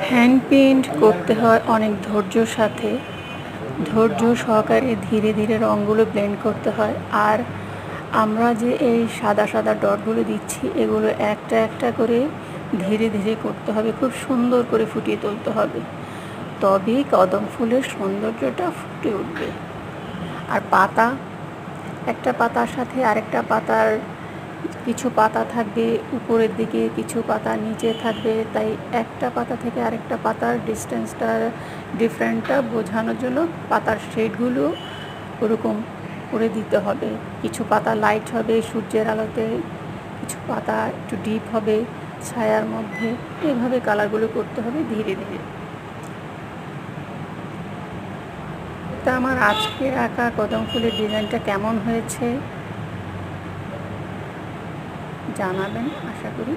Hand paint করতে হয় অনেক ধৈর্যর সাথে। ধৈর্য সহকারে ধীরে ধীরে রঙগুলো ব্লেন্ড করতে হয়। আর আমরা যে এই সাদা সাদা ডটগুলো দিচ্ছি, এগুলো একটা একটা করে ধীরে ধীরে করতে হবে, খুব সুন্দর করে ফুটিয়ে তুলতে হবে। তবেই কদম ফুলের সৌন্দর্যটা ফুটে উঠবে। আর পাতা, একটা পাতার সাথে আরেকটা পাতার কিছু পাতা থাকবে, উপরের দিকে কিছু পাতা, নিচে থাকবে। তাই একটা পাতা থেকে আরেকটা পাতার ডিস্টেন্সটা ডিফারেন্টটা বোঝানোর জন্য পাতার শেডগুলো ওরকম করে দিতে হবে। কিছু পাতা লাইট হবে সূর্যের আলোতে, কিছু পাতা একটু ডিপ হবে ছায়ার মধ্যে। এভাবে কালারগুলো করতে হবে ধীরে ধীরে। তা আমার আজকে আঁকা কদম ফুলের ডিজাইনটা কেমন হয়েছে? জানাবেন আশা করি।